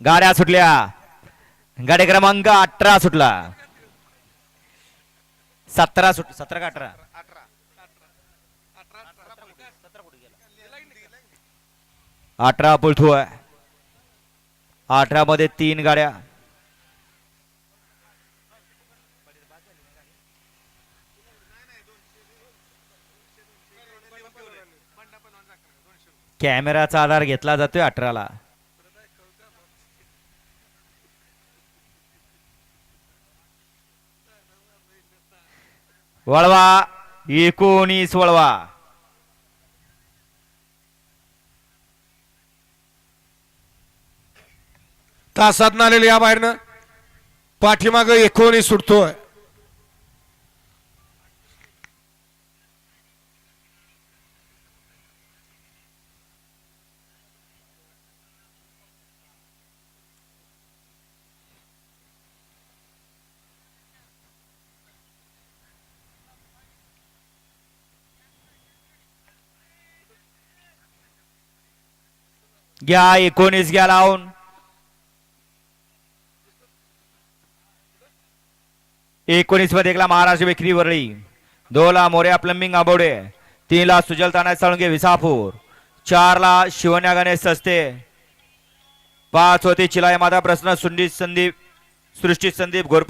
गाड्या सुटल्या. गाडी क्रमांक अठरा सुटला. सतरा सुट सतरा का अठरा? अठरा पुलथू आहे. अठरा मध्ये तीन गाड्या. कॅमेराचा आधार घेतला जातोय अठराला. वळवा एकोणीस वळवा. तासात आलेले या बाहेरनं. पाठीमाग एकोणीस सुटतोय घ्या एकोणीस घ्या लावून. एकोणीसमध्ये एकला महाराष्ट्र विक्री वरळी. दोला मोर्या प्लंबिंग आबोडे. तीनला सुजलताना साळुंगे विसापूर. चारला शिवण्या गणेश सस्ते. पाच होते चिलाय माता प्रश्न सुंदी संदीप सृष्टी संदीप घोरपडे